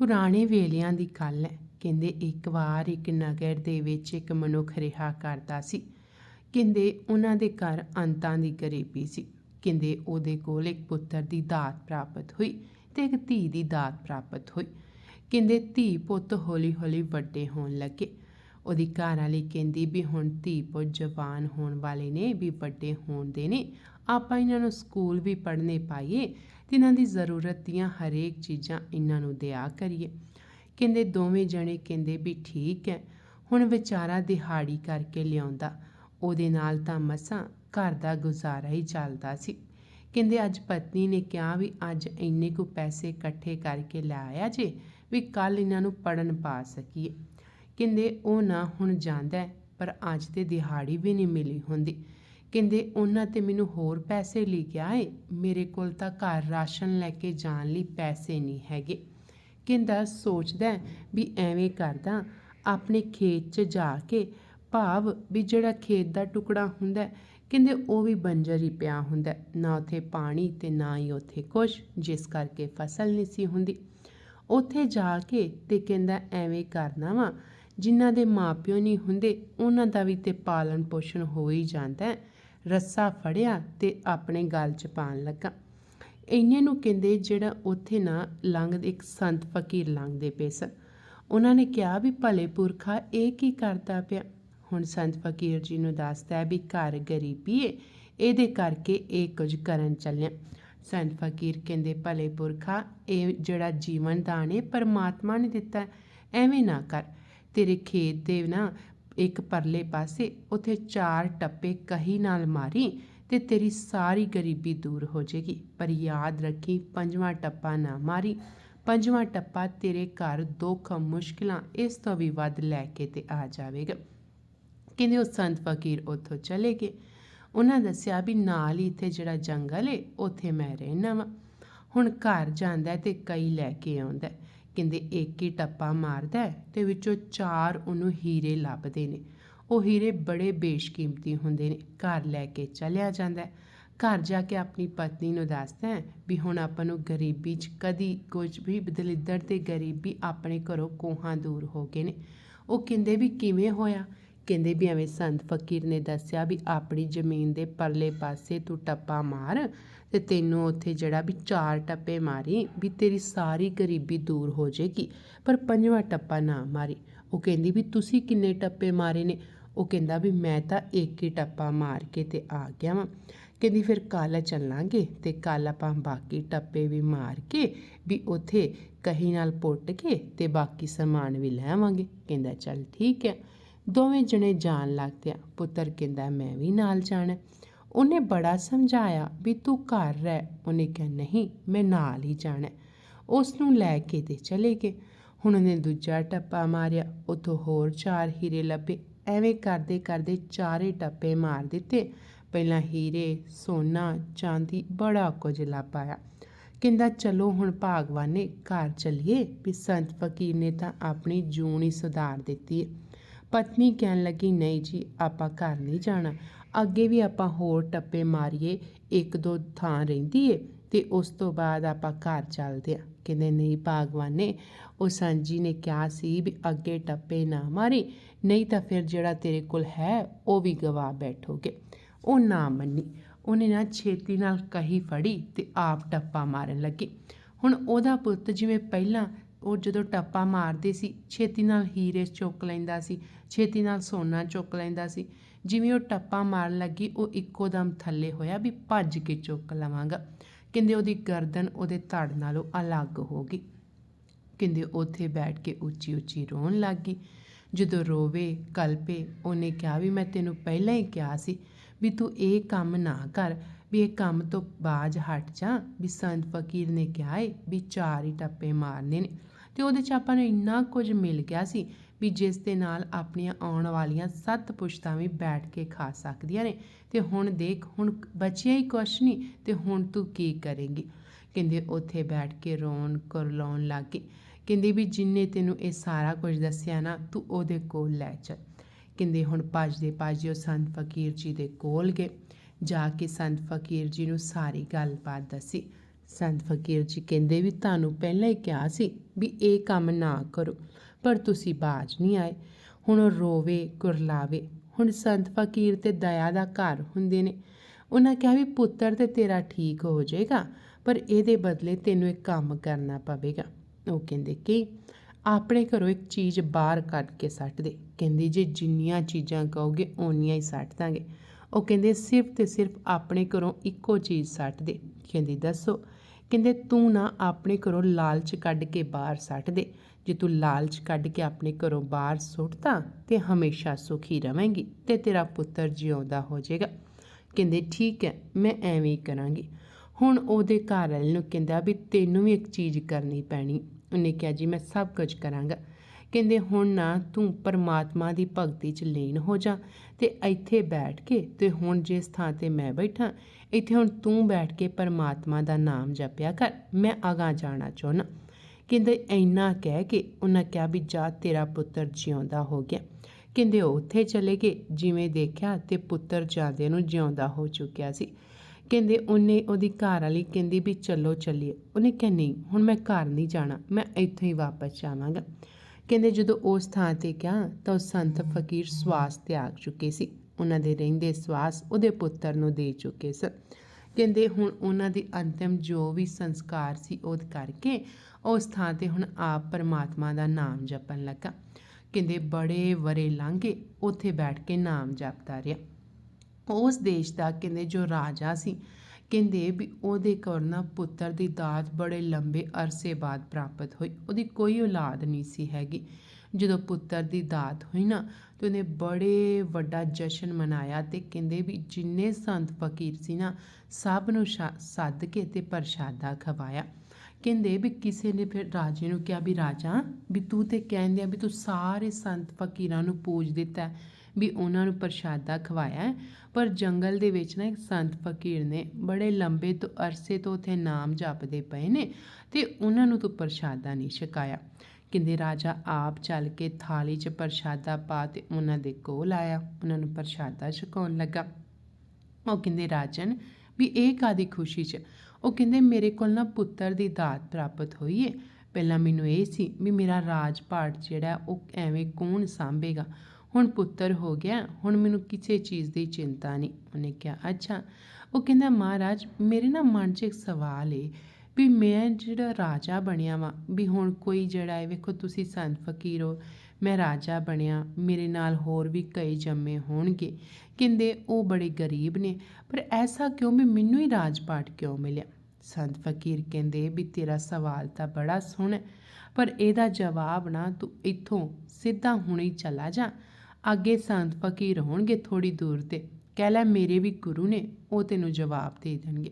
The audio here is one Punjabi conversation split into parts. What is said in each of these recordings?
ਪੁਰਾਣੇ ਵੇਲਿਆਂ ਦੀ ਗੱਲ ਹੈ। ਕਹਿੰਦੇ ਇੱਕ ਵਾਰ ਇੱਕ ਨਗਰ ਦੇ ਵਿੱਚ ਇੱਕ ਮਨੁੱਖ ਰਿਹਾ ਕਰਦਾ ਸੀ। ਕਹਿੰਦੇ ਉਹਨਾਂ ਦੇ ਘਰ ਅੰਤਾਂ ਦੀ ਗਰੀਬੀ ਸੀ। ਕਹਿੰਦੇ ਉਹਦੇ ਕੋਲ ਇੱਕ ਪੁੱਤਰ ਦੀ ਦਾਤ ਪ੍ਰਾਪਤ ਹੋਈ ਤੇ ਇੱਕ ਧੀ ਦੀ ਦਾਤ ਪ੍ਰਾਪਤ ਹੋਈ। ਕਹਿੰਦੇ ਧੀ ਪੁੱਤ ਹੌਲੀ ਹੌਲੀ ਵੱਡੇ ਹੋਣ ਲੱਗੇ। ਉਹਦੀ ਘਰ ਵਾਲੀ ਕਹਿੰਦੀ ਵੀ ਹੁਣ ਧੀ ਪੁੱਤ ਜਵਾਨ ਹੋਣ ਵਾਲੇ ਨੇ, ਵੀ ਵੱਡੇ ਹੋਣ ਦੇ ਨੇ। ਆਪਾਂ ਇਹਨਾਂ ਨੂੰ ਸਕੂਲ ਵੀ ਪੜ੍ਹਨੇ ਪਾਈਏ ਤੇ ਇਹਨਾਂ ਦੀ ਜ਼ਰੂਰਤ ਦੀਆਂ ਹਰੇਕ ਚੀਜ਼ਾਂ ਇਹਨਾਂ ਨੂੰ ਦਿਆ ਕਰੀਏ। ਕਹਿੰਦੇ ਦੋਵੇਂ ਜਣੇ ਕਹਿੰਦੇ ਵੀ ਠੀਕ ਹੈ, ਹੁਣ ਵਿਚਾਰਾ ਦਿਹਾੜੀ ਕਰਕੇ ਲਿਆਉਂਦਾ। ਉਹਦੇ ਨਾਲ ਤਾਂ ਮਸਾਂ ਘਰ ਦਾ ਗੁਜ਼ਾਰਾ ਹੀ ਚੱਲਦਾ ਸੀ। ਕਹਿੰਦੇ ਅੱਜ ਪਤਨੀ ਨੇ ਕਿਹਾ ਵੀ ਅੱਜ ਇੰਨੇ ਕੁ ਪੈਸੇ ਇਕੱਠੇ ਕਰਕੇ ਲੈ ਆਇਆ ਜੇ, ਵੀ ਕੱਲ ਇਹਨਾਂ ਨੂੰ ਪੜਨ ਪਾ ਸਕੀਏ। ਕਹਿੰਦੇ ਉਹ ਨਾ ਹੁਣ ਜਾਂਦਾ, ਪਰ ਅੱਜ ਤੇ ਦਿਹਾੜੀ ਵੀ ਨਹੀਂ ਮਿਲੀ ਹੁੰਦੀ। ਕਹਿੰਦੇ ਉਹਨਾਂ ਤੇ ਮੈਨੂੰ ਹੋਰ ਪੈਸੇ ਲੈ ਕੇ ਆਏ। ਮੇਰੇ ਕੋਲ ਤਾਂ ਘਰ ਰਾਸ਼ਨ ਲੈ ਕੇ ਜਾਣ ਲਈ ਪੈਸੇ ਨਹੀਂ ਹੈਗੇ। ਕਹਿੰਦਾ, ਸੋਚਦਾ ਵੀ ਐਵੇਂ ਕਰਦਾ, ਆਪਣੇ ਖੇਤ 'ਚ ਜਾ ਕੇ ਭਾਵ ਵੀ ਜਿਹੜਾ ਖੇਤ ਦਾ ਟੁਕੜਾ ਹੁੰਦਾ ਕਹਿੰਦੇ ਉਹ ਵੀ ਬੰਜਰ ਹੀ ਪਿਆ ਹੁੰਦਾ ਨਾ ਉੱਥੇ ਪਾਣੀ ਤੇ ਨਾ ਹੀ ਉੱਥੇ ਕੁਛ, ਜਿਸ ਕਰਕੇ ਫਸਲ ਨਹੀਂ ਸੀ ਹੁੰਦੀ। ਉੱਥੇ ਜਾ ਕੇ ਤੇ ਕਹਿੰਦਾ, ਐਵੇਂ ਕਰਨਾ ਵਾ। ਜਿਨ੍ਹਾਂ ਦੇ ਮਾਪਿਓ ਨਹੀਂ ਹੁੰਦੇ, ਉਹਨਾਂ ਦਾ ਵੀ ਤੇ ਪਾਲਣ ਪੋਸ਼ਣ ਹੋ ਹੀ ਜਾਂਦਾ ਰੱਸਾ ਫੜਿਆ ਤੇ ਆਪਣੇ ਗਲ 'ਚ ਪਾਣ ਲੱਗਾ। ਇੰਨੇ ਨੂੰ ਕਹਿੰਦੇ ਜਿਹੜਾ ਉੱਥੇ ਨਾ ਲੰਘਦੇ, ਇੱਕ ਸੰਤ ਫਕੀਰ ਲੰਘਦੇ ਪਏ ਸਨ। ਉਹਨਾਂ ਨੇ ਕਿਹਾ ਵੀ ਭਲੇ ਪੁਰਖਾ, ਇਹ ਕੀ ਕਰਦਾ ਪਿਆ? ਹੁਣ ਸੰਤ ਫਕੀਰ ਜੀ ਨੂੰ ਦੱਸਦਾ ਹੈ ਵੀ ਘਰ ਗਰੀਬੀ ਏ, ਇਹਦੇ ਕਰਕੇ ਇਹ ਕੁਝ ਕਰਨ ਚੱਲਿਆ। ਸੰਤ ਫਕੀਰ ਕਹਿੰਦੇ, ਭਲੇ ਪੁਰਖਾ, ਇਹ ਜਿਹੜਾ ਜੀਵਨ ਦਾਨ ਏ, ਪਰਮਾਤਮਾ ਨੇ ਦਿੱਤਾ ਐਵੇਂ ਨਾ ਕਰ। ਤੇਰੇ ਖੇਤ ਦੇ ਨਾ ਇੱਕ ਪਰਲੇ ਪਾਸੇ ਉਥੇ ਚਾਰ ਟੱਪੇ ਕਹੀ ਨਾਲ ਮਾਰੀ ਤੇ ਤੇਰੀ ਸਾਰੀ ਗਰੀਬੀ ਦੂਰ ਹੋ ਜਾਏਗੀ। ਪਰ ਯਾਦ ਰੱਖੀ, ਪੰਜਵਾਂ ਟੱਪਾ ਨਾ ਮਾਰੀ। ਪੰਜਵਾਂ ਟੱਪਾ ਤੇਰੇ ਘਰ ਦੁੱਖ, ਮੁਸ਼ਕਿਲਾਂ ਇਸ ਤੋਂ ਵੀ ਵੱਧ ਲੈ ਕੇ ਤੇ ਆ ਜਾਵੇਗਾ। ਕਹਿੰਦੇ ਉਹ ਸੰਤ ਫਕੀਰ ਉੱਥੋਂ ਚਲੇ ਗਏ। ਉਹਨਾਂ ਦੱਸਿਆ ਵੀ ਨਾਲ ਹੀ ਇੱਥੇ ਜਿਹੜਾ ਜੰਗਲ ਏ, ਉੱਥੇ ਮੈਂ ਰਹਿਣਾ ਵਾਂ। ਹੁਣ ਘਰ ਜਾਂਦਾ ਹੈ ਤੇ ਕਈ ਲੈ ਕੇ ਆਉਂਦਾ। ਕਹਿੰਦੇ ਇੱਕ ਹੀ ਟੱਪਾ ਮਾਰਦਾ ਹੈ ਤੇ ਵਿੱਚੋਂ ਚਾਰ ਉਹਨੂੰ ਹੀਰੇ ਲੱਭਦੇ ਨੇ। ਉਹ ਹੀਰੇ ਬੜੇ ਬੇਸ਼ਕੀਮਤੀ ਹੁੰਦੇ ਨੇ। ਘਰ ਲੈ ਕੇ ਚਲਿਆ ਜਾਂਦਾ ਘਰ ਜਾ ਕੇ ਆਪਣੀ ਪਤਨੀ ਨੂੰ ਦੱਸਦਾ ਵੀ ਹੁਣ ਆਪਾਂ ਨੂੰ ਗਰੀਬੀ 'ਚ ਕਦੀ ਕੁਝ ਵੀ ਦਲਿੱਦਰ ਤੇ ਗਰੀਬੀ ਆਪਣੇ ਘਰੋਂ ਕੋਹਾਂ ਦੂਰ ਹੋ ਗਏ ਨੇ। ਉਹ ਕਹਿੰਦੇ ਵੀ ਕਿਵੇਂ ਹੋਇਆ? ਕਹਿੰਦੇ ਵੀ ਐਵੇਂ ਸੰਤ ਫਕੀਰ ਨੇ ਦੱਸਿਆ ਵੀ ਆਪਣੀ ਜ਼ਮੀਨ ਦੇ ਪਰਲੇ ਪਾਸੇ ਤੂੰ ਟੱਪਾ ਮਾਰ ਤੇ ਤੈਨੂੰ ਉੱਥੇ ਜਿਹੜਾ ਵੀ ਚਾਰ ਟੱਪੇ ਮਾਰੀ ਵੀ ਤੇਰੀ ਸਾਰੀ ਗਰੀਬੀ ਦੂਰ ਹੋ ਜਾਏਗੀ, ਪਰ ਪੰਜਵਾਂ ਟੱਪਾ ਨਾ ਮਾਰੀ। ਉਹ ਕਹਿੰਦੀ ਵੀ ਤੁਸੀਂ ਕਿੰਨੇ ਟੱਪੇ ਮਾਰੇ ਨੇ? ਉਹ ਕਹਿੰਦਾ ਵੀ ਮੈਂ ਤਾਂ ਇੱਕ ਹੀ ਟੱਪਾ ਮਾਰ ਕੇ ਤੇ ਆ ਗਿਆ ਵਾਂ। ਕਹਿੰਦੀ ਫਿਰ ਕੱਲ੍ਹ ਚੱਲਾਂਗੇ ਤੇ ਕੱਲ੍ਹ ਆਪਾਂ ਬਾਕੀ ਟੱਪੇ ਵੀ ਮਾਰ ਕੇ ਵੀ ਉੱਥੇ ਕਹੀ ਨਾਲ ਪੁੱਟ ਕੇ ਤੇ ਬਾਕੀ ਸਮਾਨ ਵੀ ਲੈ ਆਵਾਂਗੇ। ਕਹਿੰਦਾ ਚੱਲ ਠੀਕ ਹੈ। ਦੋਵੇਂ ਜਣੇ ਜਾਣ ਲੱਗ ਪਿਆ। ਪੁੱਤਰ ਕਹਿੰਦਾ, ਮੈਂ ਵੀ ਨਾਲ ਜਾਣਾ ਉਹਨੇ ਬੜਾ ਸਮਝਾਇਆ ਵੀ ਤੂੰ ਘਰ ਰਹਿ। ਉਹਨੇ ਕਿਹਾ, ਨਹੀਂ, ਮੈਂ ਨਾਲ ਹੀ ਜਾਣਾ ਉਸ ਨੂੰ ਲੈ ਕੇ ਤੇ ਚਲੇ ਗਏ। ਹੁਣ ਉਹਨੇ ਦੂਜਾ ਟੱਪਾ ਮਾਰਿਆ। ਉਥੋਂ ਹੋਰ ਚਾਰ ਹੀਰੇ ਲੱਭੇ। ਐਵੇਂ ਕਰਦੇ ਕਰਦੇ ਚਾਰੇ ਟੱਪੇ ਮਾਰ ਦਿੱਤੇ। ਪਹਿਲਾਂ ਹੀਰੇ, ਸੋਨਾ, ਚਾਂਦੀ ਬੜਾ ਕੁਝ ਲੱਭ ਆਇਆ। ਕਹਿੰਦਾ, ਚਲੋ ਹੁਣ ਭਾਗਵਾਨੇ, ਘਰ ਚੱਲੀਏ। ਵੀ ਸੰਤ ਫਕੀਰ ਨੇ ਤਾਂ ਆਪਣੀ ਜੂਨ ਹੀ ਸੁਧਾਰ ਦਿੱਤੀ ਹੈ। ਪਤਨੀ ਕਹਿਣ ਲੱਗੀ, ਨਹੀਂ ਜੀ, ਆਪਾਂ ਘਰ ਨਹੀਂ ਜਾਣਾ। ਅੱਗੇ ਵੀ ਆਪਾਂ ਹੋਰ ਟੱਪੇ ਮਾਰੀਏ, ਇੱਕ ਦੋ ਥਾਂ ਰਹਿੰਦੀ ਏ ਤੇ ਉਸ ਤੋਂ ਬਾਅਦ ਆਪਾਂ ਘਰ ਚੱਲਦੇ ਆ। ਕਹਿੰਦੇ, ਨਹੀਂ ਬਾਗਵਾਨੇ ਉਹ ਸੰਜੀ ਨੇ ਕਿਹਾ ਸੀ ਵੀ ਅੱਗੇ ਟੱਪੇ ਨਾ ਮਾਰੀ, ਨਹੀਂ ਤਾਂ ਫਿਰ ਜਿਹੜਾ ਤੇਰੇ ਕੋਲ ਹੈ, ਉਹ ਵੀ ਗਵਾ ਬੈਠੋਗੇ। ਉਹ ਨਾ ਮੰਨੀ। ਉਹਨੇ ਨਾ ਛੇਤੀ ਨਾਲ ਕਹੀ ਫੜੀ ਤੇ ਆਪ ਟੱਪਾ ਮਾਰਨ ਲੱਗੀ। ਹੁਣ ਉਹਦਾ ਪੁੱਤ ਜਿਵੇਂ ਪਹਿਲਾਂ ਉਹ ਜਦੋਂ ਟੱਪਾ ਮਾਰਦੇ ਸੀ, ਛੇਤੀ ਨਾਲ ਹੀਰੇ ਚੁੱਕ ਲੈਂਦਾ ਸੀ, ਛੇਤੀ ਨਾਲ ਸੋਨਾ ਚੁੱਕ ਲੈਂਦਾ ਸੀ। ਜਿਵੇਂ ਉਹ ਟੱਪਾ ਮਾਰਨ ਲੱਗੀ, ਉਹ ਇੱਕੋ ਦਮ ਥੱਲੇ ਹੋਇਆ ਵੀ ਭੱਜ ਕੇ ਚੁੱਕ ਲਵਾਂਗਾ। ਕਹਿੰਦੇ ਉਹਦੀ ਗਰਦਨ ਉਹਦੇ ਧੜ ਨਾਲੋਂ ਅਲੱਗ ਹੋ ਗਈ। ਕਹਿੰਦੇ ਉੱਥੇ ਬੈਠ ਕੇ ਉੱਚੀ ਉੱਚੀ ਰੋਣ ਲੱਗ ਗਈ। ਜਦੋਂ ਰੋਵੇ, ਕਲਪੇ, ਉਹਨੇ ਕਿਹਾ ਵੀ ਮੈਂ ਤੈਨੂੰ ਪਹਿਲਾਂ ਹੀ ਕਿਹਾ ਸੀ ਵੀ ਤੂੰ ਇਹ ਕੰਮ ਨਾ ਕਰ, ਵੀ ਇਹ ਕੰਮ ਤੋਂ ਬਾਜ ਹਟ ਜਾ, ਵੀ ਸੰਤ ਫਕੀਰ ਨੇ ਕਿਹਾ ਏ ਵੀ ਚਾਰ ਹੀ ਟੱਪੇ ਮਾਰਨੇ ਨੇ। ਤੇ ਉਹਦੇ ਚ ਆਪਾਂ ਨੂੰ ਇੰਨਾ ਕੁਝ ਮਿਲ ਗਿਆ ਸੀ ਵੀ ਜਿਸ ਦੇ ਨਾਲ ਆਪਣੀਆਂ ਆਉਣ ਵਾਲੀਆਂ ਸੱਤ ਪੁਸ਼ਤਾਂ ਵੀ ਬੈਠ ਕੇ ਖਾ ਸਕਦੀਆਂ ਨੇ। ਤੇ ਹੁਣ ਦੇਖ, ਹੁਣ ਬਚਿਆ ਹੀ ਕੁਛ ਨਹੀਂ ਤੇ ਹੁਣ ਤੂੰ ਕੀ ਕਰੇਂਗੀ? ਕਹਿੰਦੇ ਉੱਥੇ ਬੈਠ ਕੇ ਰੋਣ ਕਰਲਾਉਣ ਲੱਗ ਗਈ। ਕਹਿੰਦੇ ਵੀ ਜਿੰਨੇ ਤੈਨੂੰ ਇਹ ਸਾਰਾ ਕੁਝ ਦੱਸਿਆ ਨਾ, ਤੂੰ ਉਹਦੇ ਕੋਲ ਲੈ ਚੱਲ। ਕਹਿੰਦੇ ਹੁਣ ਭੱਜਦੇ ਭੱਜਦੇ ਉਹ ਸੰਤ ਫਕੀਰ ਜੀ ਦੇ ਕੋਲ ਗਏ। ਜਾ ਕੇ ਸੰਤ ਫਕੀਰ ਜੀ ਨੂੰ ਸਾਰੀ ਗੱਲਬਾਤ ਦੱਸੀ। ਸੰਤ ਫਕੀਰ ਜੀ ਕਹਿੰਦੇ ਵੀ ਤੁਹਾਨੂੰ ਪਹਿਲਾਂ ਹੀ ਕਿਹਾ ਸੀ ਵੀ ਇਹ ਕੰਮ ਨਾ ਕਰੋ, ਪਰ ਤੁਸੀਂ ਬਾਜ ਨਹੀਂ ਆਏ। ਹੁਣ ਉਹ ਰੋਵੇ, ਕੁਰਲਾਵੇ। ਹੁਣ ਸੰਤ ਫਕੀਰ ਤੇ ਦਇਆ ਦਾ ਘਰ ਹੁੰਦੇ ਨੇ। ਉਹਨਾਂ ਕਿਹਾ ਵੀ ਪੁੱਤਰ ਤੇ ਤੇਰਾ ਠੀਕ ਹੋ ਜਾਏਗਾ, ਪਰ ਇਹਦੇ ਬਦਲੇ ਤੈਨੂੰ ਇੱਕ ਕੰਮ ਕਰਨਾ ਪਵੇਗਾ। ਉਹ ਕਹਿੰਦੇ ਕਿ ਆਪਣੇ ਘਰੋਂ ਇੱਕ ਚੀਜ਼ ਬਾਹਰ ਕੱਢ ਕੇ ਸੱਟ ਦੇ। ਕਹਿੰਦੀ ਜੇ ਜਿੰਨੀਆਂ ਚੀਜ਼ਾਂ ਕਹੋਗੇ, ਓਨੀਆਂ ਹੀ ਸੱਟ ਦਾਂਗੇ। ਉਹ ਕਹਿੰਦੇ ਸਿਰਫ ਤੇ ਸਿਰਫ ਆਪਣੇ ਘਰੋਂ ਇੱਕੋ ਚੀਜ਼ ਸੱਟ ਦੇ। ਕਹਿੰਦੀ ਦੱਸੋ ਕਹਿੰਦੇ, ਤੂੰ ਨਾ ਆਪਣੇ ਘਰੋਂ ਲਾਲਚ ਕੱਢ ਕੇ ਬਾਹਰ ਸੱਟ ਦੇ। ਜੇ ਤੂੰ ਲਾਲਚ ਕੱਢ ਕੇ ਆਪਣੇ ਘਰੋਂ ਬਾਹਰ ਸੁੱਟਦਾ ਤੇ ਹਮੇਸ਼ਾ ਸੁਖੀ ਰਵੇਂਗੀ ਤੇ ਤੇਰਾ ਪੁੱਤਰ ਜਿਉਂਦਾ ਹੋ ਜਾਏਗਾ। ਕਹਿੰਦੇ, ਠੀਕ ਹੈ, ਮੈਂ ਐਵੇਂ ਹੀ ਕਰਾਂਗੀ। ਹੁਣ ਉਹਦੇ ਘਰ ਵਾਲੇ ਨੂੰ ਕਹਿੰਦਾ ਵੀ, ਤੈਨੂੰ ਵੀ ਇੱਕ ਚੀਜ਼ ਕਰਨੀ ਪੈਣੀ। ਉਹਨੇ ਕਿਹਾ, ਜੀ, ਮੈਂ ਸਭ ਕੁਝ ਕਰਾਂਗਾ। ਕਹਿੰਦੇ ਹੁਣ ਨਾ ਤੂੰ ਪਰਮਾਤਮਾ ਦੀ ਭਗਤੀ 'ਚ ਲੀਨ ਹੋ ਜਾ ਤੇ ਇੱਥੇ ਬੈਠ ਕੇ ਤੇ ਹੁਣ ਜਿਸ ਥਾਂ ਤੇ ਮੈਂ ਬੈਠਾ, ਇੱਥੇ ਹੁਣ ਤੂੰ ਬੈਠ ਕੇ ਪਰਮਾਤਮਾ ਦਾ ਨਾਮ ਜਪਿਆ ਕਰ, ਮੈਂ ਅਗਾਂ ਜਾਣਾ ਚਾਹੁੰਦਾ। ਕਹਿੰਦੇ ਇੰਨਾ ਕਹਿ ਕੇ ਉਹਨਾਂ ਕਿਹਾ ਵੀ ਜਾ ਤੇਰਾ ਪੁੱਤਰ ਜਿਉਂਦਾ ਹੋ ਗਿਆ। ਕਹਿੰਦੇ ਉਹ ਉੱਥੇ ਚਲੇ ਗਏ, ਜਿਵੇਂ ਦੇਖਿਆ ਤੇ ਪੁੱਤਰ ਜਾਂਦੇ ਨੂੰ ਜਿਉਂਦਾ ਹੋ ਚੁੱਕਿਆ ਸੀ। ਕਹਿੰਦੇ ਉਹਨੇ ਉਹਦੀ ਘਰ ਵਾਲੀ ਕਹਿੰਦੀ ਵੀ ਚਲੋ ਚੱਲੀਏ। ਉਹਨੇ ਕਿਹਾ, ਨਹੀਂ, ਹੁਣ ਮੈਂ ਘਰ ਨਹੀਂ ਜਾਣਾ, ਮੈਂ ਇੱਥੇ ਹੀ ਵਾਪਸ ਜਾਵਾਂਗਾ। ਕਹਿੰਦੇ ਜਦੋਂ ਉਸ ਥਾਂ ਤੇ ਗਿਆ ਤਾਂ ਉਹ ਸੰਤ ਫਕੀਰ ਸਵਾਸ ਤਿਆਗ ਚੁੱਕੇ ਸੀ। ਉਹਨਾਂ ਦੇ ਰਹਿੰਦੇ ਸਵਾਸ ਉਹਦੇ ਪੁੱਤਰ ਨੂੰ ਦੇ ਚੁੱਕੇ ਸਨ। ਕਹਿੰਦੇ ਹੁਣ ਉਹਨਾਂ ਦੀ ਅੰਤਿਮ ਜੋ ਵੀ ਸੰਸਕਾਰ ਸੀ ਉਹ ਕਰਕੇ ਉਸ ਥਾਂ ਤੇ ਹੁਣ ਆਪ ਪਰਮਾਤਮਾ ਦਾ ਨਾਮ ਜਪਣ ਲੱਗਾ। ਕਹਿੰਦੇ ਬੜੇ ਵਰੇ ਲਾਂਘੇ, ਉੱਥੇ ਬੈਠ ਕੇ ਨਾਮ ਜਪਦਾ ਰਿਹਾ। ਉਸ ਦੇਸ਼ ਦਾ ਕਹਿੰਦੇ ਜੋ ਰਾਜਾ ਸੀ ਕਹਿੰਦੇ ਵੀ ਉਹਦੇ ਕੋਲ ਨਾ ਪੁੱਤਰ ਦੀ ਦਾਤ ਬੜੇ ਲੰਬੇ ਅਰਸੇ ਬਾਅਦ ਪ੍ਰਾਪਤ ਹੋਈ। ਉਹਦੀ ਕੋਈ ਔਲਾਦ ਨਹੀਂ ਸੀ ਹੈਗੀ। ਜਦੋਂ ਪੁੱਤਰ ਦੀ ਦਾਤ ਹੋਈ ਨਾ ਤੇ ਉਹਨੇ ਬੜੇ ਵੱਡਾ ਜਸ਼ਨ ਮਨਾਇਆ ਤੇ ਕਹਿੰਦੇ ਵੀ ਜਿੰਨੇ ਸੰਤ ਫਕੀਰ ਸੀ ਨਾ ਸਭ ਨੂੰ ਸ਼ਾ- ਸੱਦ ਕੇ ਤੇ ਪ੍ਰਸ਼ਾਦਾ ਖਵਾਇਆ। ਕਹਿੰਦੇ ਵੀ ਕਿਸੇ ਨੇ ਫਿਰ ਰਾਜੇ ਨੂੰ ਕਿਹਾ ਵੀ ਰਾਜਾ, ਵੀ ਤੂੰ ਤੇ ਕਹਿੰਦੇ ਆ ਵੀ ਤੂੰ ਸਾਰੇ ਸੰਤ ਫਕੀਰਾਂ ਨੂੰ ਪੂਜ ਦਿੱਤਾ ਵੀ ਉਹਨਾਂ ਨੂੰ ਪ੍ਰਸ਼ਾਦਾ ਖਵਾਇਆ ਪਰ ਜੰਗਲ ਦੇ ਵਿੱਚ ਨਾ ਇੱਕ ਸੰਤ ਫਕੀਰ ਨੇ ਬੜੇ ਲੰਬੇ ਤੋਂ ਅਰਸੇ ਤੋਂ ਉਥੇ ਨਾਮ ਜਪਦੇ ਪਏ ਨੇ ਤੇ ਉਹਨਾਂ ਨੂੰ ਤੂੰ ਪ੍ਰਸ਼ਾਦਾ ਨਹੀਂ ਛਕਾਇਆ। ਕਹਿੰਦੇ ਰਾਜਾ ਆਪ ਚੱਲ ਕੇ ਥਾਲੀ 'ਚ ਪ੍ਰਸ਼ਾਦਾ ਪਾ ਤੇ ਉਹਨਾਂ ਦੇ ਕੋਲ ਆਇਆ, ਉਹਨਾਂ ਨੂੰ ਪ੍ਰਸ਼ਾਦਾ ਛਕਾਉਣ ਲੱਗਾ। ਉਹ ਕਹਿੰਦੇ, ਰਾਜਨ, ਵੀ ਇਹ ਕਾਦੀ ਖੁਸ਼ੀ 'ਚ? ਉਹ ਕਹਿੰਦੇ, ਮੇਰੇ ਕੋਲ ਨਾ ਪੁੱਤਰ ਦੀ ਦਾਤ ਪ੍ਰਾਪਤ ਹੋਈ ਹੈ ਪਹਿਲਾਂ ਮੈਨੂੰ ਇਹ ਸੀ ਵੀ ਮੇਰਾ ਰਾਜ ਪਾਟ ਜਿਹੜਾ, ਉਹ ਐਵੇਂ ਕੌਣ ਸਾਂਭੇਗਾ? ਹੁਣ ਪੁੱਤਰ ਹੋ ਗਿਆ, ਹੁਣ ਮੈਨੂੰ ਕਿਸੇ ਚੀਜ਼ ਦੀ ਚਿੰਤਾ ਨਹੀਂ। ਉਹਨੇ ਕਿਹਾ, ਅੱਛਾ। ਉਹ ਕਹਿੰਦਾ, ਮਹਾਰਾਜ, ਮੇਰੇ ਨਾ ਮਨ 'ਚ ਇੱਕ ਸਵਾਲ ਏ ਵੀ ਮੈਂ ਜਿਹੜਾ ਰਾਜਾ ਬਣਿਆ ਵਾਂ, ਵੀ ਹੁਣ ਕੋਈ ਜਿਹੜਾ ਹੈ ਵੇਖੋ ਤੁਸੀਂ ਸੰਤ ਫਕੀਰ ਹੋ ਮੈਂ ਰਾਜਾ ਬਣਿਆ, ਮੇਰੇ ਨਾਲ ਹੋਰ ਵੀ ਕਈ ਜੰਮੇ ਹੋਣਗੇ। ਕਹਿੰਦੇ, ਉਹ ਬੜੇ ਗਰੀਬ ਨੇ, ਪਰ ਐਸਾ ਕਿਉਂ ਵੀ ਮੈਨੂੰ ਹੀ ਰਾਜਪਾਟ ਕਿਉਂ ਮਿਲਿਆ? ਸੰਤ ਫਕੀਰ ਕਹਿੰਦੇ ਵੀ ਤੇਰਾ ਸਵਾਲ ਤਾਂ ਬੜਾ ਸੋਹਣਾ ਪਰ ਇਹਦਾ ਜਵਾਬ ਨਾ ਤੂੰ ਇੱਥੋਂ ਸਿੱਧਾ ਹੁਣੇ ਚਲਾ ਜਾ। ਅੱਗੇ ਸੰਤ ਫਕੀਰ ਹੋਣਗੇ ਥੋੜੀ ਦੂਰ ਤੇ। ਕਹਿ ਲੈ, ਮੇਰੇ ਵੀ ਗੁਰੂ ਨੇ, ਉਹ ਤੈਨੂੰ ਜਵਾਬ ਦੇ ਦੇਣਗੇ।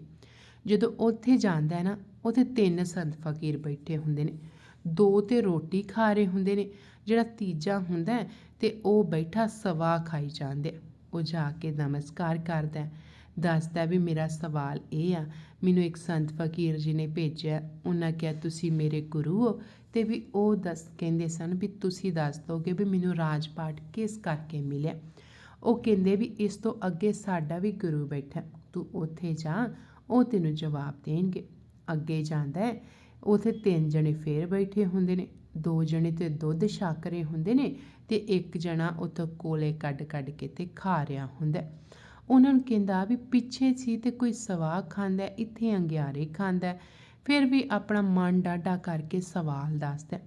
ਜਦੋਂ ਉੱਥੇ ਜਾਂਦਾ ਹੈ ਨਾ, ਉੱਥੇ ਤਿੰਨ ਸੰਤ ਫਕੀਰ ਬੈਠੇ ਹੁੰਦੇ ਨੇ। ਦੋ ਤੇ ਰੋਟੀ ਖਾ ਰਹੇ ਹੁੰਦੇ ਨੇ ਜਿਹੜਾ ਤੀਜਾ ਹੁੰਦਾ ਹੈ ਤੇ ਉਹ ਬੈਠਾ ਸਵਾ ਖਾਈ ਜਾਂਦੇ ਉਹ ਜਾ ਕੇ ਨਮਸਕਾਰ ਕਰਦਾ ਦੱਸਦਾ ਵੀ ਮੇਰਾ ਸਵਾਲ ਇਹ ਆ, ਮੈਨੂੰ ਇੱਕ ਸੰਤ ਫਕੀਰ ਜੀ ਨੇ ਭੇਜਿਆ, ਉਹਨਾਂ ਕਿਹਾ, ਤੁਸੀਂ ਮੇਰੇ ਗੁਰੂ ਹੋ। ਤੇ ਵੀ ਉਹ ਦੱਸ, ਕਹਿੰਦੇ ਸਨ ਵੀ ਤੁਸੀਂ ਦੱਸ ਦੋਗੇ ਵੀ ਮੈਨੂੰ ਰਾਜ ਪਾਠ ਕਿਸ ਕਰਕੇ ਮਿਲਿਆ? ਉਹ ਕਹਿੰਦੇ ਵੀ ਇਸ ਤੋਂ ਅੱਗੇ ਸਾਡਾ ਵੀ ਗੁਰੂ ਬੈਠਾ ਤੂੰ ਉੱਥੇ ਜਾ, ਉਹ ਤੈਨੂੰ ਜਵਾਬ ਦੇਣਗੇ। ਅੱਗੇ ਜਾਂਦਾ ਹੈ, ਉਥੇ ਤਿੰਨ ਜਣੇ ਫੇਰ ਬੈਠੇ ਹੁੰਦੇ ਨੇ। ਦੋ ਜਣੇ ਤੇ ਦੁੱਧ ਛਕ ਰਹੇ ਹੁੰਦੇ ਨੇ ਤੇ ਇੱਕ ਜਣਾ ਉੱਥੋਂ ਕੋਲੇ ਕੱਢ ਕੱਢ ਕੇ ਤੇ ਖਾ ਰਿਹਾ ਹੁੰਦਾ ਉਹਨਾਂ ਨੂੰ ਕਹਿੰਦਾ ਵੀ ਪਿੱਛੇ ਸੀ ਤੇ ਕੋਈ ਸਵਾਹ ਖਾਂਦਾ ਇੱਥੇ ਅੰਗਿਆਰੇ ਖਾਂਦਾ ਫਿਰ ਵੀ ਆਪਣਾ ਮਨ ਡਾਢਾ ਕਰਕੇ ਸਵਾਲ ਦੱਸਦਾ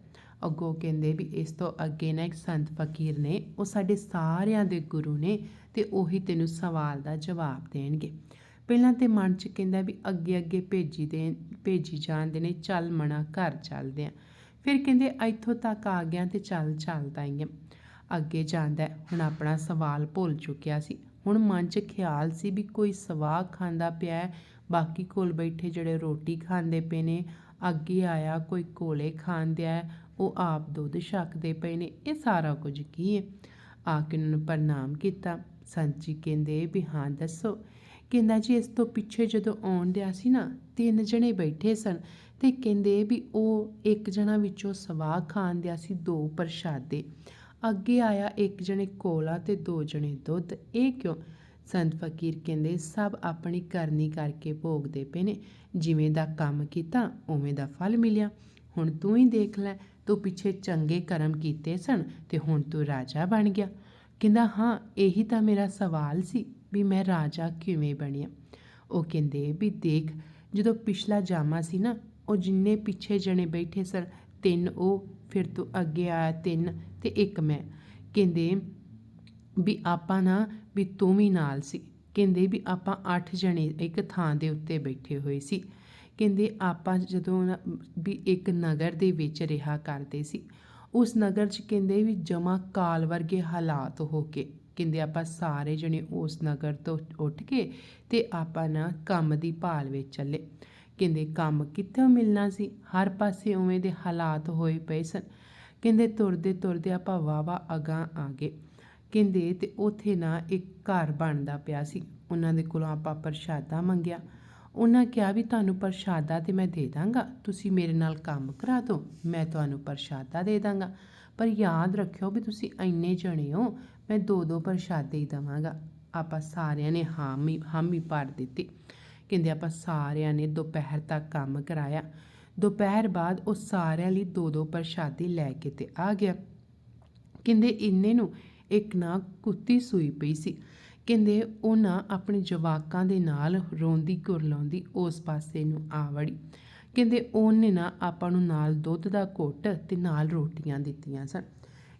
ਅੱਗੋਂ ਕਹਿੰਦੇ ਵੀ ਇਸ ਤੋਂ ਅੱਗੇ ਨਾ ਇੱਕ ਸੰਤ ਫਕੀਰ ਨੇ, ਉਹ ਸਾਡੇ ਸਾਰਿਆਂ ਦੇ ਗੁਰੂ ਨੇ ਤੇ ਉਹੀ ਤੈਨੂੰ ਸਵਾਲ ਦਾ ਜਵਾਬ ਦੇਣਗੇ। ਪਹਿਲਾਂ ਤੇ ਮਨ ਚ ਕਹਿੰਦਾ ਵੀ ਅੱਗੇ ਅੱਗੇ ਭੇਜੀ ਦੇ, ਭੇਜੀ ਜਾਂਦੇ ਨੇ, ਚੱਲ ਮਣਾ ਘਰ ਚੱਲਦੇ ਆ ਫਿਰ ਕਹਿੰਦੇ ਇੱਥੋਂ ਤੱਕ ਆ ਗਿਆ ਤੇ ਚੱਲ ਚੱਲਦਾ ਹੀ ਆ। ਅੱਗੇ ਜਾਂਦਾ ਹੁਣ ਆਪਣਾ ਸਵਾਲ ਭੁੱਲ ਚੁੱਕਿਆ ਸੀ। ਹੁਣ ਮਨ 'ਚ ਖਿਆਲ ਸੀ ਵੀ ਕੋਈ ਸਵਾਹ ਖਾਂਦਾ ਪਿਆ ਬਾਕੀ ਕੋਲ ਬੈਠੇ ਜਿਹੜੇ ਰੋਟੀ ਖਾਂਦੇ ਪਏ ਨੇ ਅੱਗੇ ਆਇਆ ਕੋਈ ਕੋਲੇ ਖਾਂਦਿਆ ਹੈ, ਉਹ ਆਪ ਦੁੱਧ ਛਕਦੇ ਪਏ ਨੇ। ਇਹ ਸਾਰਾ ਕੁਝ ਕੀ ਹੈ? ਆ ਕੇ ਉਹਨਾਂ ਨੂੰ ਪ੍ਰਣਾਮ ਕੀਤਾ। ਸੰਤ ਜੀ ਕਹਿੰਦੇ ਵੀ ਹਾਂ ਦੱਸੋ। ਕਹਿੰਦਾ ਜੀ ਇਸ ਤੋਂ ਪਿੱਛੇ ਜਦੋਂ ਆਉਣ ਦਿਆ ਸੀ ਨਾ ਤਿੰਨ ਜਣੇ ਬੈਠੇ ਸਨ ਤੇ ਕਹਿੰਦੇ ਵੀ ਉਹ ਇੱਕ ਜਣਾ ਵਿੱਚੋਂ ਸਵਾਹ ਖਾਣ ਦਿਆ ਸੀ ਦੋ ਪ੍ਰਸ਼ਾਦੇ। ਅੱਗੇ ਆਇਆ ਇੱਕ ਜਣੇ ਕੋਲਾ ਤੇ ਦੋ ਜਣੇ ਦੁੱਧ। ਇਹ ਕਿਉਂ? ਸੰਤ ਫਕੀਰ ਕਹਿੰਦੇ, ਸਭ ਆਪਣੀ ਕਰਨੀ ਕਰਕੇ ਭੋਗਦੇ ਪਏ ਨੇ। ਜਿਵੇਂ ਦਾ ਕੰਮ ਕੀਤਾ, ਉਵੇਂ ਦਾ ਫਲ ਮਿਲਿਆ। ਹੁਣ ਤੂੰ ਹੀ ਦੇਖ ਲੈ, ਤੂੰ ਪਿੱਛੇ ਚੰਗੇ ਕਰਮ ਕੀਤੇ ਸਨ ਤੇ ਹੁਣ ਤੂੰ ਰਾਜਾ ਬਣ ਗਿਆ। ਕਹਿੰਦਾ, ਹਾਂ, ਇਹੀ ਤਾਂ ਮੇਰਾ ਸਵਾਲ ਸੀ ਵੀ ਮੈਂ ਰਾਜਾ ਕਿਵੇਂ ਬਣਿਆ? ਉਹ ਕਹਿੰਦੇ ਵੀ ਦੇਖ ਜਦੋਂ ਪਿਛਲਾ ਜਾਮਾ ਸੀ ਨਾ, ਉਹ ਜਿੰਨੇ ਪਿੱਛੇ ਜਣੇ ਬੈਠੇ ਸਨ, ਤਿੰਨ ਉਹ ਫਿਰ ਤੋਂ ਅੱਗੇ ਆਇਆ, ਤਿੰਨ ਤੇ ਇੱਕ ਮੈਂ। ਕਹਿੰਦੇ ਵੀ ਆਪਾਂ ਨਾ, ਵੀ ਤੂੰ ਵੀ ਨਾਲ ਸੀ। ਕਹਿੰਦੇ ਵੀ ਆਪਾਂ 8 ਜਣੇ ਇੱਕ ਥਾਂ ਦੇ ਉੱਤੇ ਬੈਠੇ ਹੋਏ ਸੀ। ਕਹਿੰਦੇ ਆਪਾਂ ਜਦੋਂ ਨਾ, ਵੀ ਇੱਕ ਨਗਰ ਦੇ ਵਿੱਚ ਰਿਹਾ ਕਰਦੇ ਸੀ। ਉਸ ਨਗਰ 'ਚ ਕਹਿੰਦੇ ਵੀ ਜਮਾ ਕਾਲ ਵਰਗੇ ਹਾਲਾਤ ਹੋ ਕੇ। ਕਹਿੰਦੇ ਆਪਾਂ ਸਾਰੇ ਜਣੇ ਉਸ ਨਗਰ ਤੋਂ ਉੱਠ ਕੇ ਤੇ ਆਪਾਂ ਨਾ ਕੰਮ ਦੀ ਭਾਲ ਵਿੱਚ ਚੱਲੇ। ਕਹਿੰਦੇ ਕੰਮ ਕਿੱਥੋਂ ਮਿਲਣਾ ਸੀ? ਹਰ ਪਾਸੇ ਉਵੇਂ ਦੇ ਹਾਲਾਤ ਹੋਏ ਪਏ ਸਨ। ਕਹਿੰਦੇ ਤੁਰਦੇ ਤੁਰਦੇ ਆਪਾਂ ਵਾਵਾ ਅਗਾਂ ਆ ਗਏ। ਕਹਿੰਦੇ ਤੇ ਉੱਥੇ ਨਾ ਇੱਕ ਘਰ ਬਣਦਾ ਪਿਆ ਸੀ। ਉਹਨਾਂ ਦੇ ਕੋਲੋਂ ਆਪਾਂ ਪ੍ਰਸ਼ਾਦਾ ਮੰਗਿਆ। ਉਹਨਾਂ ਕਿਹਾ ਵੀ ਤੁਹਾਨੂੰ ਪ੍ਰਸ਼ਾਦਾ ਤੇ ਮੈਂ ਦੇ ਦਾਂਗਾ। ਤੁਸੀਂ ਮੇਰੇ ਨਾਲ ਕੰਮ ਕਰਾ ਦਿਓ, ਮੈਂ ਤੁਹਾਨੂੰ ਪ੍ਰਸ਼ਾਦਾ ਦੇ ਦਾਂਗਾ। ਪਰ ਯਾਦ ਰੱਖਿਓ ਵੀ ਤੁਸੀਂ ਇੰਨੇ ਜਣੇ ਹੋ, ਮੈਂ ਦੋ ਦੋ ਪ੍ਰਸ਼ਾਦੇ ਹੀ ਦਵਾਂਗਾ। ਆਪਾਂ ਸਾਰਿਆਂ ਨੇ ਹਾਮੀ ਹਾਮੀ ਭਰ ਦਿੱਤੀ। ਕਹਿੰਦੇ ਆਪਾਂ ਸਾਰਿਆਂ ਨੇ ਦੁਪਹਿਰ ਤੱਕ ਕੰਮ ਕਰਾਇਆ। ਦੁਪਹਿਰ ਬਾਅਦ ਉਹ ਸਾਰਿਆਂ ਲਈ ਦੋ ਦੋ ਪ੍ਰਸ਼ਾਦੇ ਲੈ ਕੇ ਤੇ ਆ ਗਿਆ। ਕਹਿੰਦੇ ਇੰਨੇ ਨੂੰ ਇੱਕ ਨਾ ਕੁੱਤੀ ਸੂਈ ਪਈ ਸੀ। ਕਹਿੰਦੇ ਉਹ ਨਾ ਆਪਣੇ ਜਵਾਕਾਂ ਦੇ ਨਾਲ ਰੋਂਦੀ ਕੁਰਲਾਉਂਦੀ ਉਸ ਪਾਸੇ ਨੂੰ ਆ ਵੜੀ। ਕਹਿੰਦੇ ਉਹਨੇ ਨਾ ਆਪਾਂ ਨੂੰ ਨਾਲ ਦੁੱਧ ਦਾ ਘੁੱਟ ਤੇ ਨਾਲ ਰੋਟੀਆਂ ਦਿੱਤੀਆਂ ਸਨ।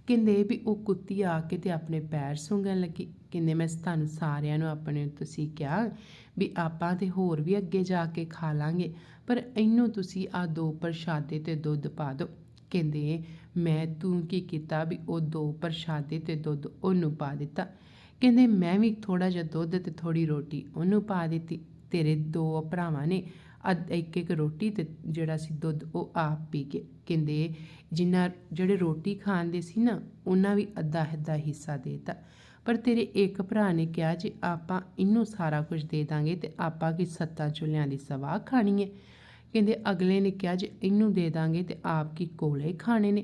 ਕਹਿੰਦੇ ਵੀ ਉਹ ਕੁੱਤੀ ਆ ਕੇ ਤੇ ਆਪਣੇ ਪੈਰ ਸੁੰਘਣ ਲੱਗੀ। ਕਹਿੰਦੇ ਮੈਂ ਤੁਹਾਨੂੰ ਸਾਰਿਆਂ ਨੂੰ ਆਪਣੇ ਤੁਸੀਂ ਕਿਹਾ ਵੀ ਆਪਾਂ ਤੇ ਹੋਰ ਵੀ ਅੱਗੇ ਜਾ ਕੇ ਖਾ ਲਾਂਗੇ, ਪਰ ਇਹਨੂੰ ਤੁਸੀਂ ਆ ਦੋ ਪ੍ਰਸ਼ਾਦੇ ਤੇ ਦੁੱਧ ਪਾ ਦਿਓ। ਕਹਿੰਦੇ ਮੈਂ ਤੂੰ ਕੀ ਕੀਤਾ ਵੀ ਉਹ ਦੋ ਪ੍ਰਸ਼ਾਦੇ ਤੇ ਦੁੱਧ ਉਹਨੂੰ ਪਾ ਦਿੱਤਾ। ਕਹਿੰਦੇ ਮੈਂ ਵੀ ਥੋੜਾ ਜਿਹਾ ਦੁੱਧ ਤੇ ਥੋੜੀ ਰੋਟੀ ਉਹਨੂੰ ਪਾ ਦਿੱਤੀ। ਤੇਰੇ ਦੋ ਭਰਾਵਾਂ ਨੇ ਅੱਧ ਇੱਕ ਇੱਕ ਰੋਟੀ ਤੇ ਜਿਹੜਾ ਸੀ ਦੁੱਧ ਉਹ ਆਪ ਪੀ ਕੇ ਕਹਿੰਦੇ ਜਿੰਨਾ ਜਿਹੜੇ ਰੋਟੀ ਖਾਂਦੇ ਸੀ ਨਾ ਉਹਨਾਂ ਵੀ ਅੱਧਾ ਅੱਧਾ ਹਿੱਸਾ ਦੇਤਾ। ਪਰ ਤੇਰੇ ਇੱਕ ਭਰਾ ਨੇ ਕਿਹਾ ਜੇ ਆਪਾਂ ਇਹਨੂੰ ਸਾਰਾ ਕੁਝ ਦੇ ਦਾਂਗੇ ਤੇ ਆਪਾਂ ਕੀ ਸੱਤਾ ਚੁੱਲ੍ਹਿਆਂ ਦੀ ਸਵਾਹ ਖਾਣੀ ਹੈ? ਕਹਿੰਦੇ ਅਗਲੇ ਨੇ ਕਿਹਾ ਜੇ ਇਹਨੂੰ ਦੇ ਦਾਂਗੇ ਤੇ ਆਪ ਕੀ ਕੋਲੇ ਖਾਣੇ ਨੇ?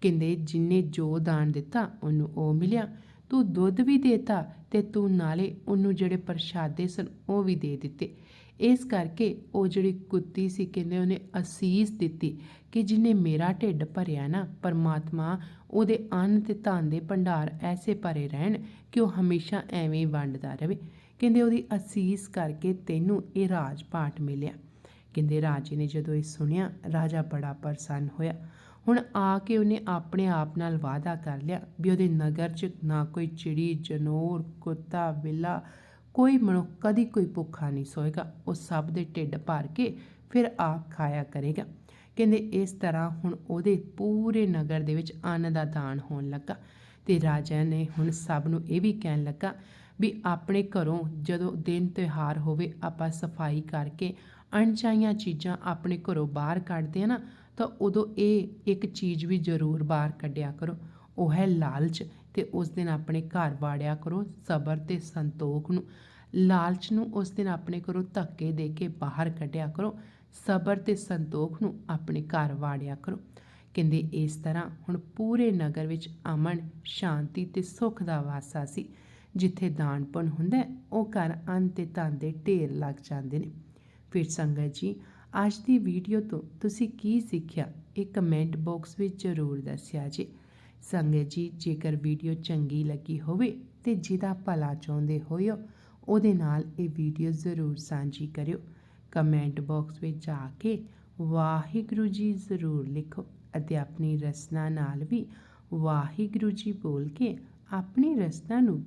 ਕਹਿੰਦੇ ਜਿੰਨੇ ਜੋ ਦਾਨ ਦਿੱਤਾ ਉਹਨੂੰ ਉਹ ਮਿਲਿਆ। ਤੂੰ ਦੁੱਧ ਵੀ ਦੇਤਾ ਤੇ ਤੂੰ ਨਾਲੇ ਉਹਨੂੰ ਜਿਹੜੇ ਪ੍ਰਸ਼ਾਦੇ ਸਨ, ਉਹ ਵੀ ਦੇ ਦਿੱਤੇ। ਇਸ ਕਰਕੇ ਉਹ ਜਿਹੜੀ ਕੁੱਤੀ ਸੀ, ਕਹਿੰਦੇ ਉਹਨੇ ਅਸੀਸ ਦਿੱਤੀ ਕਿ ਜਿਨੇ ਮੇਰਾ ਢਿੱਡ ਭਰਿਆ ਨਾ, ਪਰਮਾਤਮਾ ਉਹਦੇ ਅੰਨ ਤੇ ਧਨ ਦੇ ਭੰਡਾਰ ਐਸੇ ਭਰੇ ਰਹਿਣ ਕਿ ਉਹ ਹਮੇਸ਼ਾ ਐਵੇਂ ਵੰਡਦਾ ਰਹੇ। ਕਹਿੰਦੇ ਉਹਦੀ ਅਸੀਸ ਕਰਕੇ ਤੈਨੂੰ ਇਹ ਰਾਜ ਪਾਠ ਮਿਲਿਆ। ਕਹਿੰਦੇ ਰਾਜੇ ਨੇ ਜਦੋਂ ਇਹ ਸੁਣਿਆ, ਰਾਜਾ ਬੜਾ ਪ੍ਰਸੰਨ ਹੋਇਆ। ਹੁਣ ਆ ਕੇ ਉਹਨੇ ਆਪਣੇ ਆਪ ਨਾਲ ਵਾਅਦਾ ਕਰ ਲਿਆ ਵੀ ਉਹਦੇ ਨਗਰ 'ਚ ਨਾ ਕੋਈ ਚਿੜੀ, ਜਨੌਰ, ਕੁੱਤਾ ਬਿੱਲਾ ਕੋਈ ਮਨੁੱਖ, ਕਦੀ ਕੋਈ ਭੁੱਖਾ ਨਹੀਂ ਸੋਏਗਾ। ਉਹ ਸਭ ਦੇ ਢਿੱਡ ਭਰ ਕੇ ਫਿਰ ਆਪ ਖਾਇਆ ਕਰੇਗਾ। ਕਹਿੰਦੇ ਇਸ ਤਰ੍ਹਾਂ ਹੁਣ ਉਹਦੇ ਪੂਰੇ ਨਗਰ ਦੇ ਵਿੱਚ ਅੰਨ ਦਾ ਦਾਨ ਹੋਣ ਲੱਗਾ ਤੇ ਰਾਜਾ ਨੇ ਹੁਣ ਸਭ ਨੂੰ ਇਹ ਵੀ ਕਹਿਣ ਲੱਗਾ ਵੀ ਆਪਣੇ ਘਰੋਂ ਜਦੋਂ ਦਿਨ ਤਿਉਹਾਰ ਹੋਵੇ ਆਪਾਂ ਸਫ਼ਾਈ ਕਰਕੇ ਅਣਚਾਹੀਆਂ ਚੀਜ਼ਾਂ ਆਪਣੇ ਘਰੋਂ ਬਾਹਰ ਕੱਢਦੇ ਆ ਨਾ, ਤਾਂ ਉਦੋਂ ਇਹ ਇੱਕ ਚੀਜ਼ ਵੀ ਜ਼ਰੂਰ ਬਾਹਰ ਕੱਢਿਆ ਕਰੋ। ਉਹ ਹੈ ਲਾਲਚ ਤੇ ਉਸ ਦਿਨ ਆਪਣੇ ਘਰ ਵਾੜਿਆ ਕਰੋ ਸਬਰ ਤੇ ਸੰਤੋਖ ਨੂੰ। ਲਾਲਚ ਨੂੰ ਉਸ ਦਿਨ ਆਪਣੇ ਘਰੋਂ ਧੱਕੇ ਦੇ ਕੇ ਬਾਹਰ ਕੱਢਿਆ ਕਰੋ, ਸਬਰ ਤੇ ਸੰਤੋਖ ਨੂੰ ਆਪਣੇ ਘਰ ਵਾੜਿਆ ਕਰੋ। ਕਹਿੰਦੇ ਇਸ ਤਰ੍ਹਾਂ ਹੁਣ ਪੂਰੇ ਨਗਰ ਵਿੱਚ ਅਮਨ, ਸ਼ਾਂਤੀ ਤੇ ਸੁੱਖ ਦਾ ਵਾਸਾ ਸੀ। ਜਿੱਥੇ ਦਾਨ ਪੁੰਨ ਹੁੰਦਾ, ਉਹ ਘਰ ਅੰਨ ਤੇ ਧਨ ਦੇ ਢੇਰ ਲੱਗ ਜਾਂਦੇ ਨੇ। ਫਿਰ ਸੰਗਤ ਜੀ, ਅੱਜ ਦੀ ਵੀਡੀਓ ਤੋਂ ਤੁਸੀਂ ਕੀ ਸਿੱਖਿਆ? ਇਹ ਕਮੈਂਟ ਬਾਕਸ ਵਿੱਚ ਜ਼ਰੂਰ ਦੱਸਿਆ ਜੀ। ਸੰਗਤ ਜੀ, ਜੇਕਰ ਵੀਡੀਓ ਚੰਗੀ ਲੱਗੀ ਹੋਵੇ ਤੇ ਜਿਹਦਾ ਭਲਾ ਚਾਹੁੰਦੇ ਹੋਇਓ, ਉਹਦੇ ਨਾਲ ਇਹ ਵੀਡੀਓ ਜ਼ਰੂਰ ਸਾਂਝੀ ਕਰਿਓ। ਕਮੈਂਟ ਬਾਕਸ ਵਿੱਚ ਜਾ ਕੇ ਵਾਹਿਗੁਰੂ ਜੀ ਜ਼ਰੂਰ ਲਿਖੋ ਅਤੇ ਆਪਣੀ ਰਸਨਾ ਨਾਲ ਵੀ ਵਾਹਿਗੁਰੂ ਜੀ ਬੋਲ ਕੇ ਆਪਣੀ ਰਸਨਾ ਨੂੰ